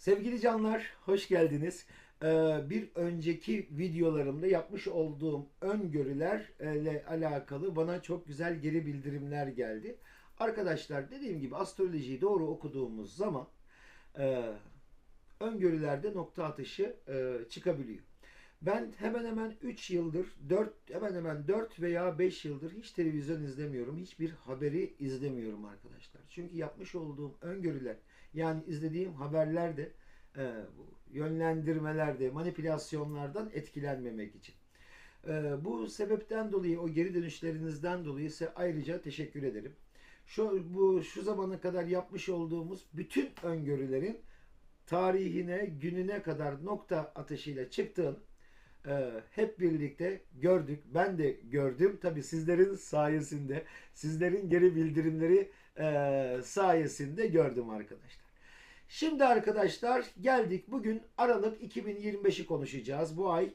Sevgili canlar, hoş geldiniz. Ee, bir önceki videolarımda yapmış olduğum öngörülerle alakalı bana çok güzel geri bildirimler geldi. Arkadaşlar dediğim gibi astrolojiyi doğru okuduğumuz zaman e, öngörülerde nokta atışı e, çıkabiliyor. Ben hemen hemen 3 yıldır, 4 hemen hemen 4 veya 5 yıldır hiç televizyon izlemiyorum. Hiçbir haberi izlemiyorum arkadaşlar. Çünkü yapmış olduğum öngörüler yani izlediğim haberlerde e, yönlendirmelerde, manipülasyonlardan etkilenmemek için. E, bu sebepten dolayı, o geri dönüşlerinizden dolayı size ayrıca teşekkür ederim. Şu bu şu zamana kadar yapmış olduğumuz bütün öngörülerin tarihine, gününe kadar nokta atışıyla çıktığını e, hep birlikte gördük. Ben de gördüm. Tabii sizlerin sayesinde, sizlerin geri bildirimleri e, sayesinde gördüm arkadaşlar. Şimdi arkadaşlar geldik bugün Aralık 2025'i konuşacağız. Bu ay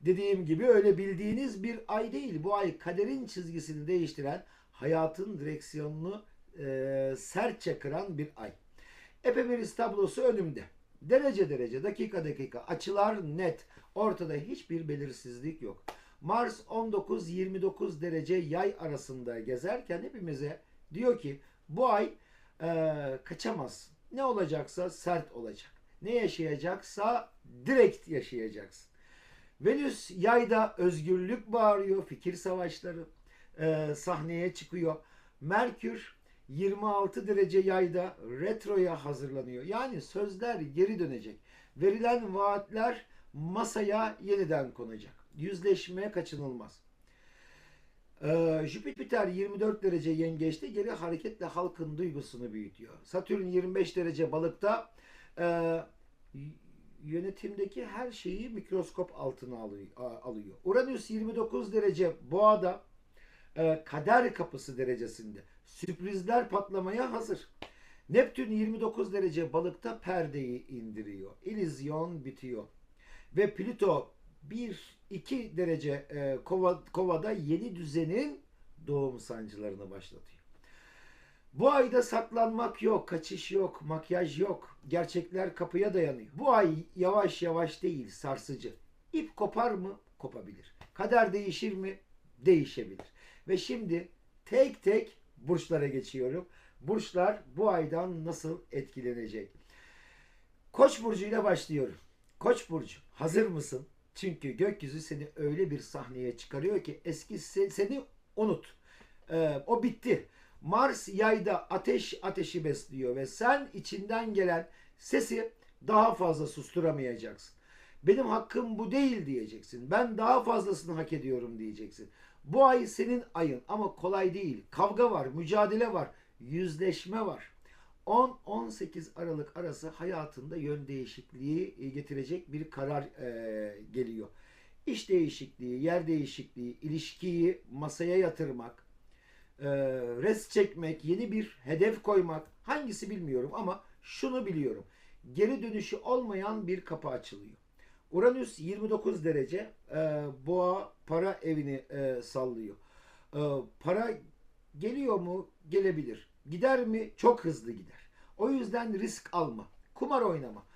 dediğim gibi öyle bildiğiniz bir ay değil. Bu ay kaderin çizgisini değiştiren, hayatın direksiyonunu e, sertçe kıran bir ay. Epemeriz tablosu önümde. Derece derece, dakika dakika, açılar net. Ortada hiçbir belirsizlik yok. Mars 19-29 derece yay arasında gezerken hepimize diyor ki bu ay e, kaçamazsın. Ne olacaksa sert olacak. Ne yaşayacaksa direkt yaşayacaksın. Venüs yayda özgürlük bağırıyor, fikir savaşları e, sahneye çıkıyor. Merkür 26 derece yayda retroya hazırlanıyor. Yani sözler geri dönecek. Verilen vaatler masaya yeniden konacak. Yüzleşmeye kaçınılmaz. Ee, Jüpiter 24 derece yengeçte geri hareketle halkın duygusunu büyütüyor. Satürn 25 derece balıkta e, yönetimdeki her şeyi mikroskop altına alıyor. Uranüs 29 derece boğada e, kader kapısı derecesinde. Sürprizler patlamaya hazır. Neptün 29 derece balıkta perdeyi indiriyor. İllüzyon bitiyor. Ve Plüto 1-2 derece e, kova, kovada yeni düzenin doğum sancılarını başlatıyor. Bu ayda saklanmak yok, kaçış yok, makyaj yok. Gerçekler kapıya dayanıyor. Bu ay yavaş yavaş değil, sarsıcı. İp kopar mı? Kopabilir. Kader değişir mi? Değişebilir. Ve şimdi tek tek burçlara geçiyorum. Burçlar bu aydan nasıl etkilenecek? Koç burcuyla başlıyorum. Koç burcu hazır mısın? Çünkü gökyüzü seni öyle bir sahneye çıkarıyor ki eski seni unut. Ee, o bitti. Mars yayda ateş ateşi besliyor ve sen içinden gelen sesi daha fazla susturamayacaksın. Benim hakkım bu değil diyeceksin. Ben daha fazlasını hak ediyorum diyeceksin. Bu ay senin ayın ama kolay değil. Kavga var, mücadele var, yüzleşme var. 10-18 Aralık arası hayatında yön değişikliği getirecek bir karar e, geliyor. İş değişikliği, yer değişikliği, ilişkiyi masaya yatırmak, e, res çekmek, yeni bir hedef koymak hangisi bilmiyorum ama şunu biliyorum. Geri dönüşü olmayan bir kapı açılıyor. Uranüs 29 derece e, boğa para evini e, sallıyor. E, para geliyor mu? Gelebilir. Gider mi? Çok hızlı gider. O yüzden risk alma. Kumar oynama.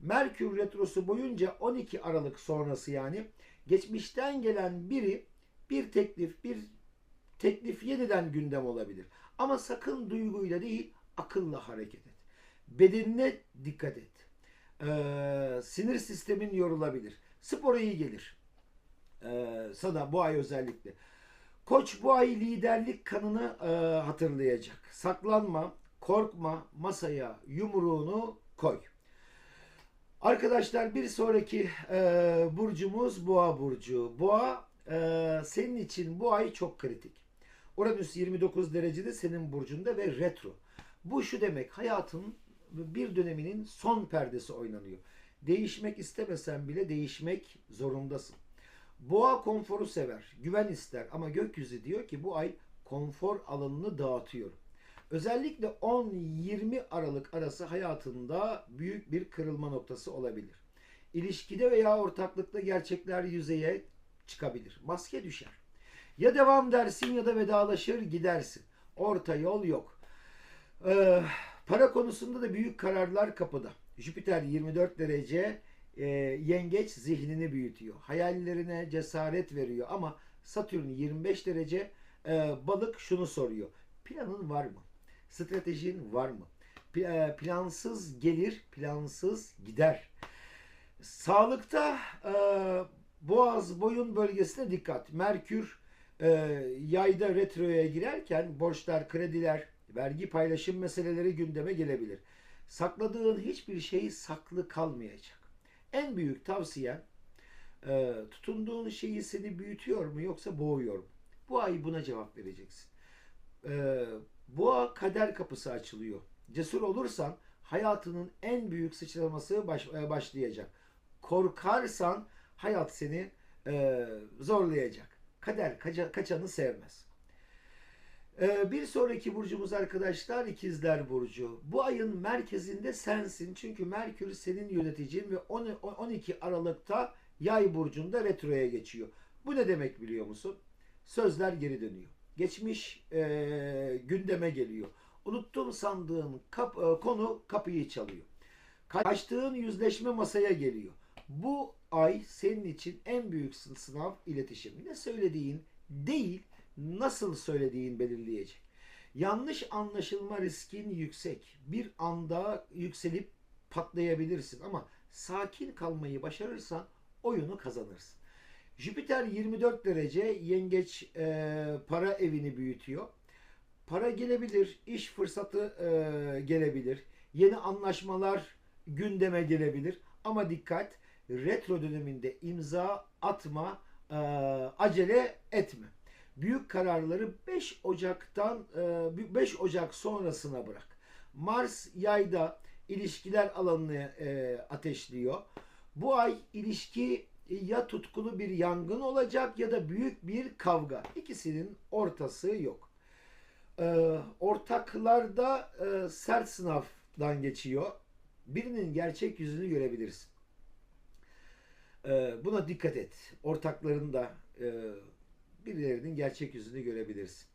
Merkür retrosu boyunca 12 Aralık sonrası yani geçmişten gelen biri bir teklif, bir teklif yeniden gündem olabilir. Ama sakın duyguyla değil, akılla hareket et. Bedenine dikkat et. Ee, sinir sistemin yorulabilir. Spor iyi gelir. Ee, sana bu ay özellikle. Koç bu ay liderlik kanını e, hatırlayacak. Saklanma, korkma, masaya yumruğunu koy. Arkadaşlar bir sonraki e, burcumuz Boğa burcu. Boğa e, senin için bu ay çok kritik. Uranüs 29 derecede senin burcunda ve retro. Bu şu demek hayatın bir döneminin son perdesi oynanıyor. Değişmek istemesen bile değişmek zorundasın. Boğa konforu sever, güven ister ama gökyüzü diyor ki bu ay konfor alanını dağıtıyor. Özellikle 10-20 Aralık arası hayatında büyük bir kırılma noktası olabilir. İlişkide veya ortaklıkta gerçekler yüzeye çıkabilir. Maske düşer. Ya devam dersin ya da vedalaşır gidersin. Orta yol yok. Ee, para konusunda da büyük kararlar kapıda. Jüpiter 24 derece e, yengeç zihnini büyütüyor. Hayallerine cesaret veriyor ama Satürn 25 derece e, balık şunu soruyor. Planın var mı? Stratejin var mı? E, Plansız gelir, plansız gider. Sağlıkta boğaz boyun bölgesine dikkat. Merkür yayda retroya girerken borçlar, krediler, vergi paylaşım meseleleri gündeme gelebilir. Sakladığın hiçbir şey saklı kalmayacak. En büyük tavsiyen e, tutunduğun şeyi seni büyütüyor mu yoksa boğuyor mu? Bu ay buna cevap vereceksin. E, boğa kader kapısı açılıyor. Cesur olursan hayatının en büyük sıçraması e, başlayacak. Korkarsan hayat seni e, zorlayacak. Kader kaça- kaçanı sevmez. E, bir sonraki burcumuz arkadaşlar ikizler burcu. Bu ayın merkezinde sensin. Çünkü Merkür senin yöneticin ve 10 12 Aralık'ta yay burcunda retroya geçiyor. Bu ne demek biliyor musun? Sözler geri dönüyor. Geçmiş e, gündeme geliyor. Unuttum sandığın kap- e, konu kapıyı çalıyor. Kaçtığın yüzleşme masaya geliyor. Bu ay senin için en büyük sı- sınav iletişim. Ne söylediğin değil, nasıl söylediğin belirleyecek. Yanlış anlaşılma riskin yüksek. Bir anda yükselip patlayabilirsin ama sakin kalmayı başarırsan oyunu kazanırsın. Jüpiter 24 derece yengeç e, para evini büyütüyor. Para gelebilir, iş fırsatı e, gelebilir, yeni anlaşmalar gündeme gelebilir. Ama dikkat, retro döneminde imza atma, e, acele etme. Büyük kararları 5 Ocak'tan e, 5 Ocak sonrasına bırak. Mars yayda ilişkiler alanını e, ateşliyor. Bu ay ilişki ya tutkulu bir yangın olacak ya da büyük bir kavga. İkisinin ortası yok. Ortaklarda e, sert sınavdan geçiyor. Birinin gerçek yüzünü görebilirsin. Buna dikkat et. Ortaklarında e, birilerinin gerçek yüzünü görebilirsin.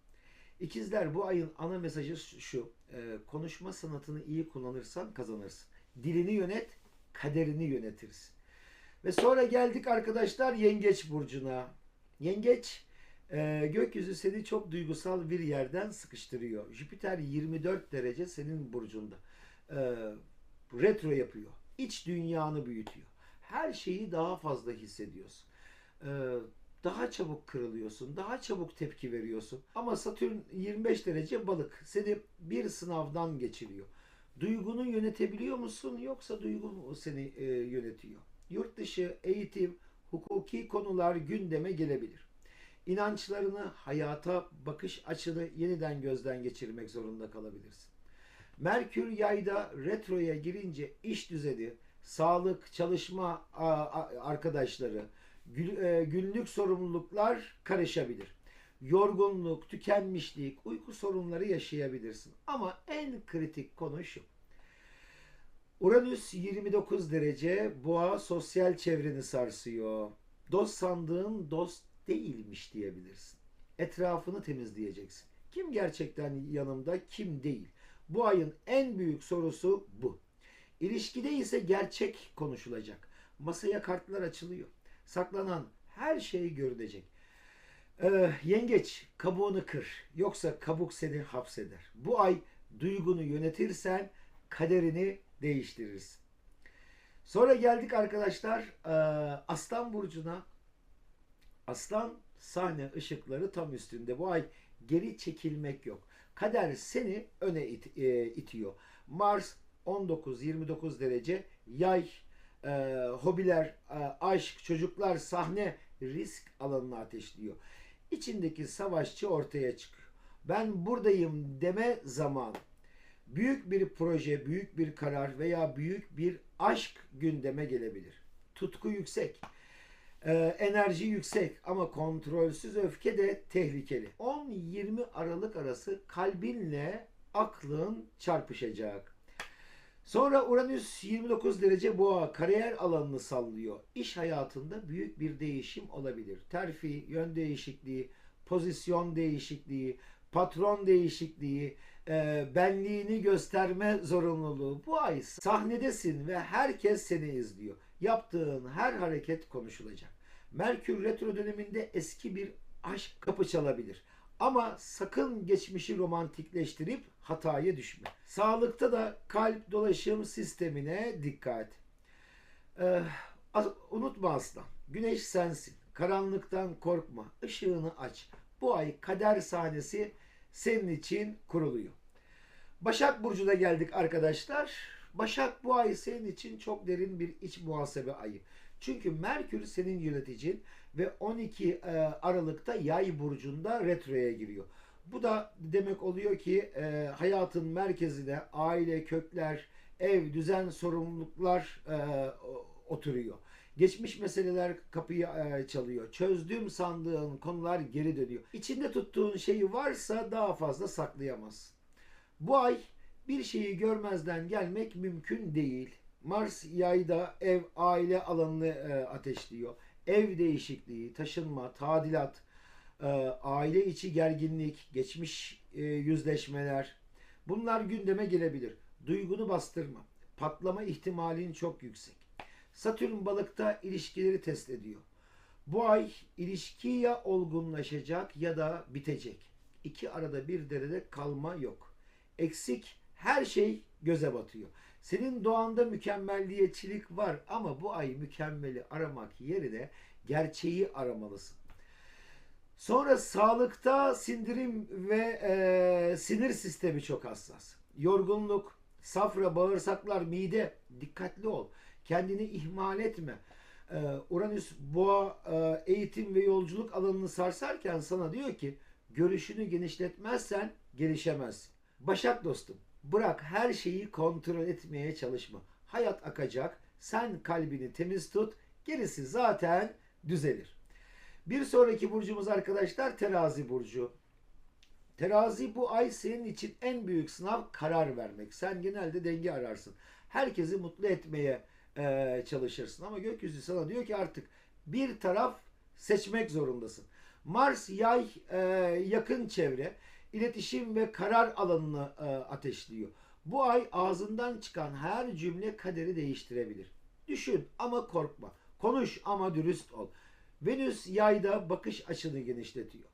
İkizler bu ayın ana mesajı şu. e, konuşma sanatını iyi kullanırsan kazanırsın. Dilini yönet, kaderini yönetirsin. Ve sonra geldik arkadaşlar Yengeç Burcu'na. Yengeç e, gökyüzü seni çok duygusal bir yerden sıkıştırıyor. Jüpiter 24 derece senin burcunda. E, retro yapıyor. İç dünyanı büyütüyor. Her şeyi daha fazla hissediyorsun. Daha çabuk kırılıyorsun. Daha çabuk tepki veriyorsun. Ama Satürn 25 derece balık. Seni bir sınavdan geçiriyor. Duygunu yönetebiliyor musun yoksa duygu seni e, yönetiyor? Yurt dışı, eğitim, hukuki konular gündeme gelebilir. İnançlarını, hayata bakış açını yeniden gözden geçirmek zorunda kalabilirsin. Merkür yayda retroya girince iş düzeni, sağlık, çalışma arkadaşları, günlük sorumluluklar karışabilir. Yorgunluk, tükenmişlik, uyku sorunları yaşayabilirsin. Ama en kritik konu şu. Uranüs 29 derece boğa sosyal çevreni sarsıyor. Dost sandığın dost değilmiş diyebilirsin. Etrafını temizleyeceksin. Kim gerçekten yanımda, kim değil. Bu ayın en büyük sorusu bu. İlişkide ise gerçek konuşulacak. Masaya kartlar açılıyor. Saklanan her şey görülecek. Ee, yengeç kabuğunu kır. Yoksa kabuk seni hapseder. Bu ay duygunu yönetirsen kaderini değiştirirsin. Sonra geldik arkadaşlar e, Aslan Burcu'na. Aslan sahne ışıkları tam üstünde. Bu ay geri çekilmek yok. Kader seni öne it- e, itiyor. Mars 19-29 derece yay, e, hobiler, e, aşk, çocuklar, sahne risk alanını ateşliyor. İçindeki savaşçı ortaya çıkıyor. Ben buradayım deme zamanı. Büyük bir proje, büyük bir karar veya büyük bir aşk gündeme gelebilir. Tutku yüksek, e, enerji yüksek ama kontrolsüz öfke de tehlikeli. 10-20 Aralık arası kalbinle aklın çarpışacak. Sonra Uranüs 29 derece boğa kariyer alanını sallıyor. İş hayatında büyük bir değişim olabilir. Terfi, yön değişikliği, pozisyon değişikliği, patron değişikliği, e, benliğini gösterme zorunluluğu. Bu ay sahnedesin ve herkes seni izliyor. Yaptığın her hareket konuşulacak. Merkür retro döneminde eski bir aşk kapı çalabilir. Ama sakın geçmişi romantikleştirip hataya düşme. Sağlıkta da kalp dolaşım sistemine dikkat. Ee, unutma aslan. Güneş sensin. Karanlıktan korkma. Işığını aç. Bu ay kader sahnesi senin için kuruluyor. Başak Burcu'na geldik arkadaşlar. Başak bu ay senin için çok derin bir iç muhasebe ayı. Çünkü Merkür senin yöneticin ve 12 e, Aralık'ta Yay burcunda retroya giriyor. Bu da demek oluyor ki e, hayatın merkezine aile, kökler, ev, düzen, sorumluluklar e, oturuyor. Geçmiş meseleler kapıyı çalıyor. Çözdüğüm sandığın konular geri dönüyor. İçinde tuttuğun şeyi varsa daha fazla saklayamazsın. Bu ay bir şeyi görmezden gelmek mümkün değil. Mars yayda ev aile alanını ateşliyor. Ev değişikliği, taşınma, tadilat, e, aile içi gerginlik, geçmiş e, yüzleşmeler bunlar gündeme gelebilir. Duygunu bastırma. Patlama ihtimalin çok yüksek. Satürn balıkta ilişkileri test ediyor. Bu ay ilişki ya olgunlaşacak ya da bitecek. İki arada bir derede kalma yok. Eksik her şey göze batıyor. Senin doğanda mükemmelliyetçilik var ama bu ay mükemmeli aramak yerine gerçeği aramalısın. Sonra sağlıkta sindirim ve e, sinir sistemi çok hassas. Yorgunluk, safra, bağırsaklar, mide dikkatli ol. Kendini ihmal etme. E, Uranüs boğa e, eğitim ve yolculuk alanını sarsarken sana diyor ki görüşünü genişletmezsen gelişemezsin. Başak dostum bırak her şeyi kontrol etmeye çalışma. Hayat akacak. Sen kalbini temiz tut. Gerisi zaten düzelir. Bir sonraki burcumuz arkadaşlar terazi burcu. Terazi bu ay senin için en büyük sınav karar vermek. Sen genelde denge ararsın. Herkesi mutlu etmeye e, çalışırsın. Ama gökyüzü sana diyor ki artık bir taraf seçmek zorundasın. Mars yay e, yakın çevre, iletişim ve karar alanını e, ateşliyor. Bu ay ağzından çıkan her cümle kaderi değiştirebilir. Düşün ama korkma. Konuş ama dürüst ol. Venüs yayda bakış açını genişletiyor.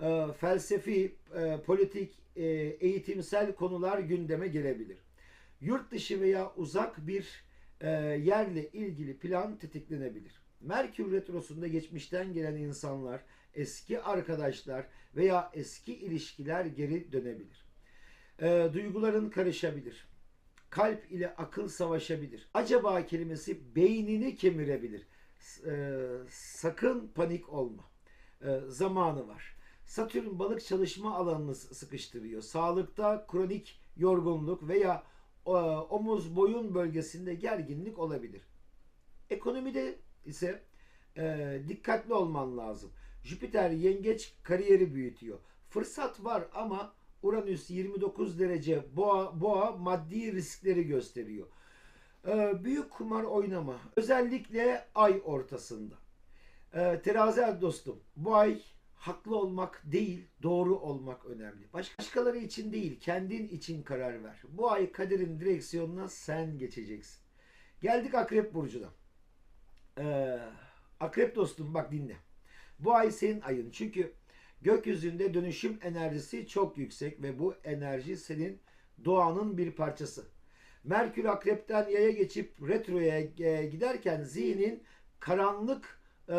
E, felsefi, e, politik, e, eğitimsel konular gündeme gelebilir. Yurt dışı veya uzak bir e, yerle ilgili plan tetiklenebilir. Merkür Retrosu'nda geçmişten gelen insanlar, eski arkadaşlar veya eski ilişkiler geri dönebilir. E, duyguların karışabilir. Kalp ile akıl savaşabilir. Acaba kelimesi beynini kemirebilir. E, sakın panik olma. E, zamanı var. Satürn balık çalışma alanını sıkıştırıyor. Sağlıkta kronik yorgunluk veya e, omuz boyun bölgesinde gerginlik olabilir. Ekonomide ise e, dikkatli olman lazım. Jüpiter yengeç kariyeri büyütüyor. Fırsat var ama Uranüs 29 derece boğa, boğa maddi riskleri gösteriyor. E, büyük kumar oynama. Özellikle ay ortasında. E, terazi dostum bu ay haklı olmak değil doğru olmak önemli. Baş- Başkaları için değil kendin için karar ver. Bu ay kaderin direksiyonuna sen geçeceksin. Geldik Akrep Burcu'na. Ee, Akrep dostum bak dinle. Bu ay senin ayın. Çünkü gökyüzünde dönüşüm enerjisi çok yüksek ve bu enerji senin doğanın bir parçası. Merkür Akrep'ten yaya geçip retroya e, giderken zihnin karanlık e,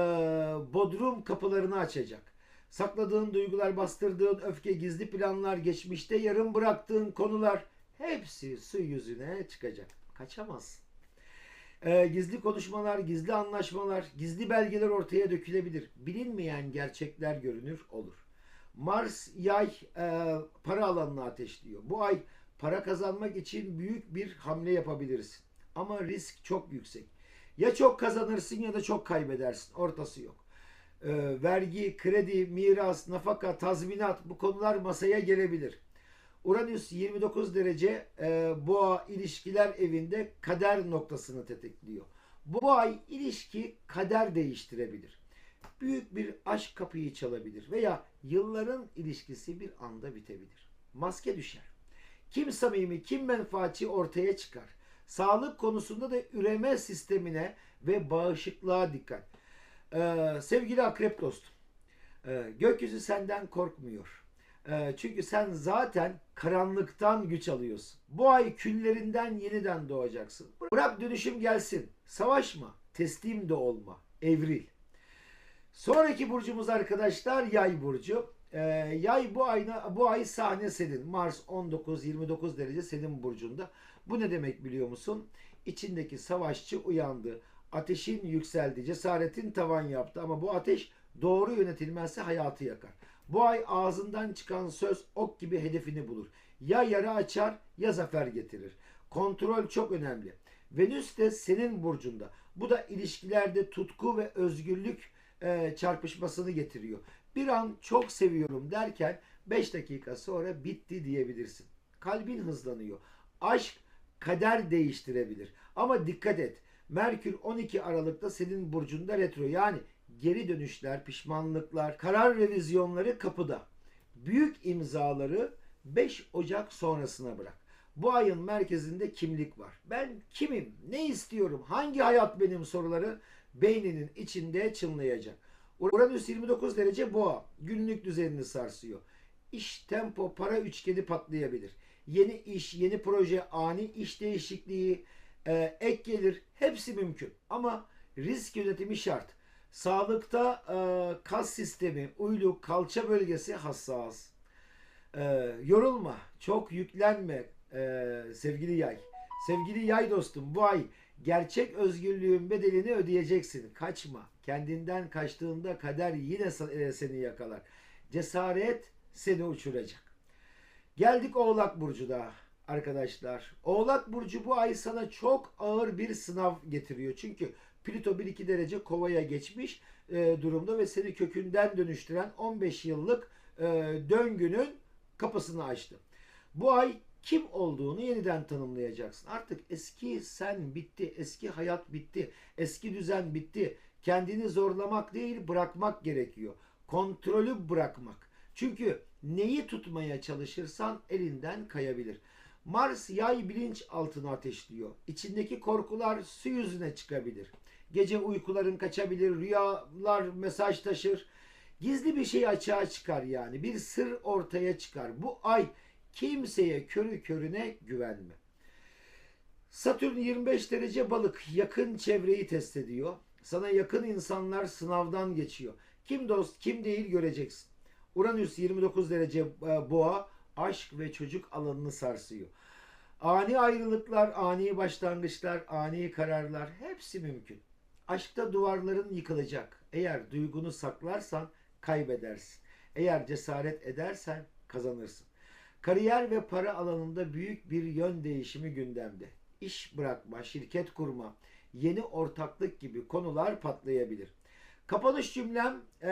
bodrum kapılarını açacak. Sakladığın duygular, bastırdığın öfke, gizli planlar, geçmişte yarım bıraktığın konular hepsi su yüzüne çıkacak. Kaçamazsın. Ee, gizli konuşmalar, gizli anlaşmalar, gizli belgeler ortaya dökülebilir. Bilinmeyen gerçekler görünür olur. Mars yay e, para alanını ateşliyor. Bu ay para kazanmak için büyük bir hamle yapabilirsin. Ama risk çok yüksek. Ya çok kazanırsın ya da çok kaybedersin. Ortası yok. Ee, vergi, kredi, miras, nafaka, tazminat bu konular masaya gelebilir. Uranüs 29 derece e, boğa ilişkiler evinde kader noktasını tetikliyor. Bu ay ilişki kader değiştirebilir. Büyük bir aşk kapıyı çalabilir veya yılların ilişkisi bir anda bitebilir. Maske düşer. Kim samimi, kim menfaatçi ortaya çıkar. Sağlık konusunda da üreme sistemine ve bağışıklığa dikkat. Ee, sevgili akrep dostum, e, gökyüzü senden korkmuyor. E, çünkü sen zaten karanlıktan güç alıyorsun. Bu ay küllerinden yeniden doğacaksın. Bırak dönüşüm gelsin. Savaşma, teslim de olma, evril. Sonraki burcumuz arkadaşlar Yay burcu. Ee, yay bu ayna bu ay sahne senin. Mars 19-29 derece senin burcunda. Bu ne demek biliyor musun? İçindeki savaşçı uyandı. Ateşin yükseldi. Cesaretin tavan yaptı. Ama bu ateş doğru yönetilmezse hayatı yakar. Bu ay ağzından çıkan söz ok gibi hedefini bulur. Ya yara açar ya zafer getirir. Kontrol çok önemli. Venüs de senin burcunda. Bu da ilişkilerde tutku ve özgürlük e, çarpışmasını getiriyor. Bir an çok seviyorum derken 5 dakika sonra bitti diyebilirsin. Kalbin hızlanıyor. Aşk kader değiştirebilir. Ama dikkat et. Merkür 12 Aralık'ta senin burcunda retro. Yani geri dönüşler, pişmanlıklar, karar revizyonları kapıda. Büyük imzaları 5 Ocak sonrasına bırak. Bu ayın merkezinde kimlik var. Ben kimim? Ne istiyorum? Hangi hayat benim soruları beyninin içinde çınlayacak. Uranüs 29 derece boğa. Günlük düzenini sarsıyor. İş, tempo, para üçgeni patlayabilir. Yeni iş, yeni proje, ani iş değişikliği, e, ek gelir hepsi mümkün. Ama risk yönetimi şart. Sağlıkta e, kas sistemi, uyluk, kalça bölgesi hassas. E, yorulma, çok yüklenme e, sevgili yay. Sevgili yay dostum bu ay gerçek özgürlüğün bedelini ödeyeceksin. Kaçma. Kendinden kaçtığında kader yine e, seni yakalar. Cesaret seni uçuracak. Geldik Oğlak Burcu'da arkadaşlar. Oğlak Burcu bu ay sana çok ağır bir sınav getiriyor. Çünkü Plüto 1-2 derece kovaya geçmiş e, durumda ve seni kökünden dönüştüren 15 yıllık e, döngünün kapısını açtı. Bu ay kim olduğunu yeniden tanımlayacaksın. Artık eski sen bitti, eski hayat bitti, eski düzen bitti. Kendini zorlamak değil bırakmak gerekiyor. Kontrolü bırakmak. Çünkü neyi tutmaya çalışırsan elinden kayabilir. Mars yay bilinç altına ateşliyor. İçindeki korkular su yüzüne çıkabilir. Gece uykuların kaçabilir, rüyalar mesaj taşır. Gizli bir şey açığa çıkar yani. Bir sır ortaya çıkar. Bu ay kimseye körü körüne güvenme. Satürn 25 derece balık yakın çevreyi test ediyor. Sana yakın insanlar sınavdan geçiyor. Kim dost kim değil göreceksin. Uranüs 29 derece e, boğa aşk ve çocuk alanını sarsıyor. Ani ayrılıklar, ani başlangıçlar, ani kararlar hepsi mümkün. Aşkta duvarların yıkılacak. Eğer duygunu saklarsan kaybedersin. Eğer cesaret edersen kazanırsın. Kariyer ve para alanında büyük bir yön değişimi gündemde. İş bırakma, şirket kurma, yeni ortaklık gibi konular patlayabilir. Kapanış cümlem e,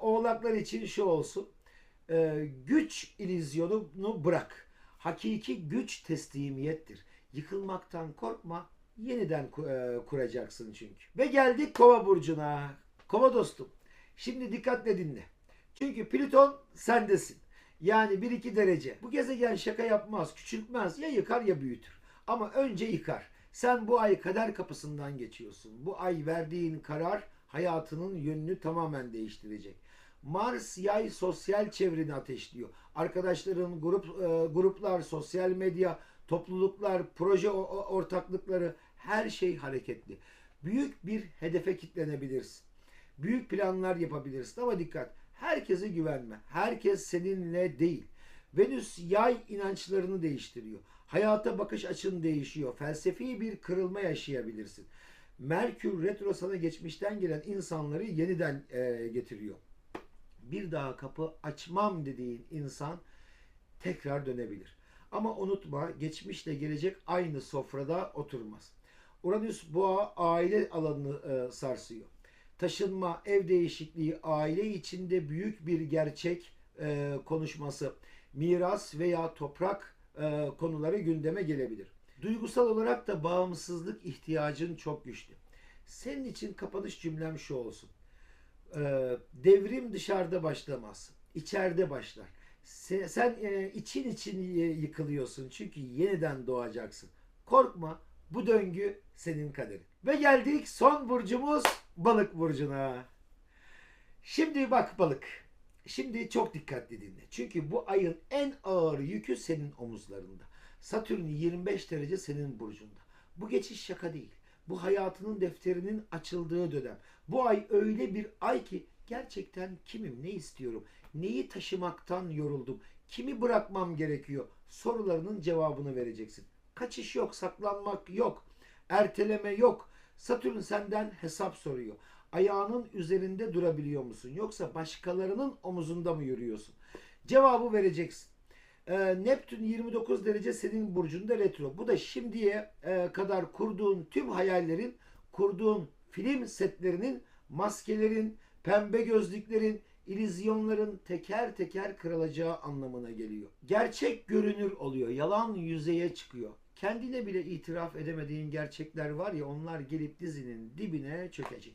oğlaklar için şu olsun. E, güç ilizyonunu bırak. Hakiki güç teslimiyettir. Yıkılmaktan korkma, yeniden e, kuracaksın çünkü. Ve geldik Kova burcuna. Kova dostum. Şimdi dikkatle dinle. Çünkü Plüton sendesin. Yani 1-2 derece. Bu gezegen şaka yapmaz, küçültmez. Ya yıkar ya büyütür. Ama önce yıkar. Sen bu ay kader kapısından geçiyorsun. Bu ay verdiğin karar hayatının yönünü tamamen değiştirecek. Mars yay sosyal çevreni ateşliyor. Arkadaşların, grup e, gruplar, sosyal medya, topluluklar, proje ortaklıkları her şey hareketli. Büyük bir hedefe kitlenebilirsin. Büyük planlar yapabilirsin ama dikkat. Herkese güvenme. Herkes seninle değil. Venüs yay inançlarını değiştiriyor. Hayata bakış açın değişiyor. Felsefi bir kırılma yaşayabilirsin. Merkür retro sana geçmişten gelen insanları yeniden e, getiriyor. Bir daha kapı açmam dediğin insan tekrar dönebilir. Ama unutma geçmişle gelecek aynı sofrada oturmaz. Uranüs boğa aile alanını e, sarsıyor. Taşınma, ev değişikliği, aile içinde büyük bir gerçek e, konuşması, miras veya toprak e, konuları gündeme gelebilir. Duygusal olarak da bağımsızlık ihtiyacın çok güçlü. Senin için kapanış cümlem şu olsun. Ee, devrim dışarıda başlamaz. içeride başlar. Se- Sen e, için için yıkılıyorsun çünkü yeniden doğacaksın. Korkma bu döngü senin kaderin. Ve geldik son burcumuz balık burcuna. Şimdi bak balık. Şimdi çok dikkatli dinle. Çünkü bu ayın en ağır yükü senin omuzlarında. Satürn 25 derece senin burcunda. Bu geçiş şaka değil. Bu hayatının defterinin açıldığı dönem. Bu ay öyle bir ay ki gerçekten kimim, ne istiyorum, neyi taşımaktan yoruldum, kimi bırakmam gerekiyor sorularının cevabını vereceksin. Kaçış yok, saklanmak yok, erteleme yok. Satürn senden hesap soruyor. Ayağının üzerinde durabiliyor musun? Yoksa başkalarının omuzunda mı yürüyorsun? Cevabı vereceksin. Ee, Neptün 29 derece senin burcunda retro. Bu da şimdiye e, kadar kurduğun tüm hayallerin, kurduğun film setlerinin, maskelerin, pembe gözlüklerin, ilizyonların teker teker kırılacağı anlamına geliyor. Gerçek görünür oluyor, yalan yüzeye çıkıyor. Kendine bile itiraf edemediğin gerçekler var ya onlar gelip dizinin dibine çökecek.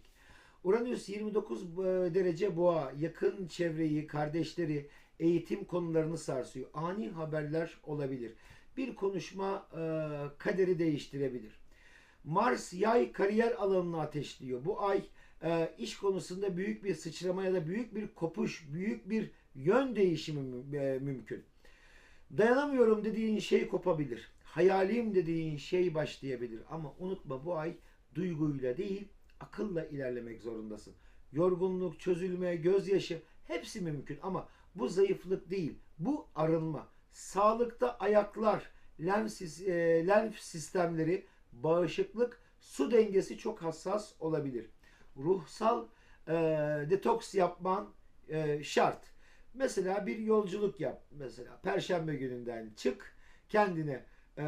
Uranüs 29 e, derece boğa, yakın çevreyi, kardeşleri, eğitim konularını sarsıyor. Ani haberler olabilir. Bir konuşma e, kaderi değiştirebilir. Mars yay kariyer alanını ateşliyor. Bu ay e, iş konusunda büyük bir sıçrama ya da büyük bir kopuş, büyük bir yön değişimi e, mümkün. Dayanamıyorum dediğin şey kopabilir. Hayalim dediğin şey başlayabilir. Ama unutma bu ay duyguyla değil akılla ilerlemek zorundasın. Yorgunluk, çözülme, gözyaşı hepsi mümkün ama bu zayıflık değil. Bu arınma. Sağlıkta ayaklar, lenf, e, lenf sistemleri, bağışıklık, su dengesi çok hassas olabilir. Ruhsal e, detoks yapman e, şart. Mesela bir yolculuk yap. Mesela Perşembe gününden çık. Kendine e,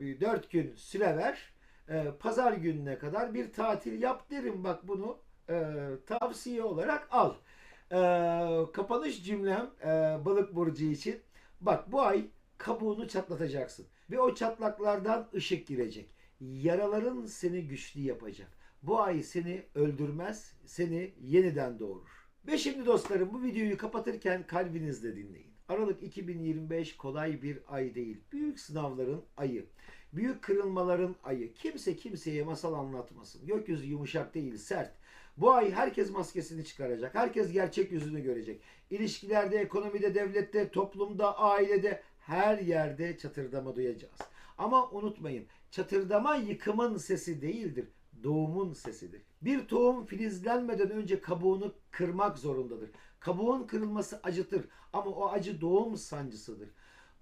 bir dört gün süre ver. E, Pazar gününe kadar bir tatil yap derim. Bak bunu e, tavsiye olarak al. E, kapanış cümlem e, balık burcu için. Bak bu ay kabuğunu çatlatacaksın. Ve o çatlaklardan ışık girecek. Yaraların seni güçlü yapacak. Bu ay seni öldürmez, seni yeniden doğurur. Ve şimdi dostlarım bu videoyu kapatırken kalbinizle dinleyin. Aralık 2025 kolay bir ay değil. Büyük sınavların ayı. Büyük kırılmaların ayı. Kimse kimseye masal anlatmasın. Gökyüzü yumuşak değil, sert. Bu ay herkes maskesini çıkaracak. Herkes gerçek yüzünü görecek. İlişkilerde, ekonomide, devlette, toplumda, ailede her yerde çatırdama duyacağız. Ama unutmayın, çatırdama yıkımın sesi değildir, doğumun sesidir. Bir tohum filizlenmeden önce kabuğunu kırmak zorundadır. Kabuğun kırılması acıtır ama o acı doğum sancısıdır.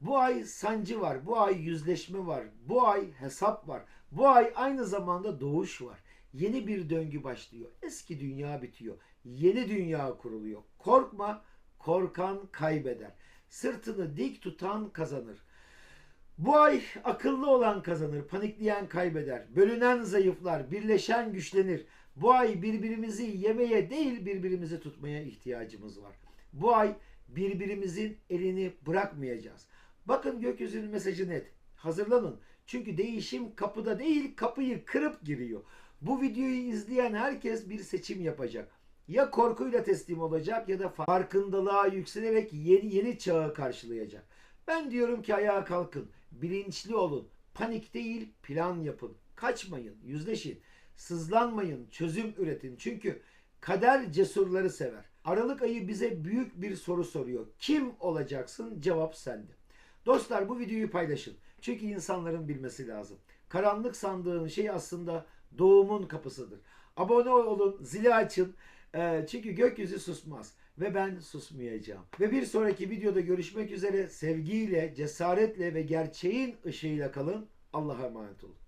Bu ay sancı var, bu ay yüzleşme var, bu ay hesap var, bu ay aynı zamanda doğuş var. Yeni bir döngü başlıyor. Eski dünya bitiyor. Yeni dünya kuruluyor. Korkma, korkan kaybeder. Sırtını dik tutan kazanır. Bu ay akıllı olan kazanır, panikleyen kaybeder. Bölünen zayıflar, birleşen güçlenir. Bu ay birbirimizi yemeye değil birbirimizi tutmaya ihtiyacımız var. Bu ay birbirimizin elini bırakmayacağız. Bakın gökyüzünün mesajı net. Hazırlanın. Çünkü değişim kapıda değil kapıyı kırıp giriyor. Bu videoyu izleyen herkes bir seçim yapacak. Ya korkuyla teslim olacak ya da farkındalığa yükselerek yeni yeni çağı karşılayacak. Ben diyorum ki ayağa kalkın. Bilinçli olun. Panik değil plan yapın. Kaçmayın, yüzleşin. Sızlanmayın, çözüm üretin. Çünkü kader cesurları sever. Aralık ayı bize büyük bir soru soruyor. Kim olacaksın? Cevap sende. Dostlar bu videoyu paylaşın. Çünkü insanların bilmesi lazım. Karanlık sandığın şey aslında doğumun kapısıdır. Abone olun, zili açın. Ee, çünkü gökyüzü susmaz ve ben susmayacağım. Ve bir sonraki videoda görüşmek üzere sevgiyle, cesaretle ve gerçeğin ışığıyla kalın. Allah'a emanet olun.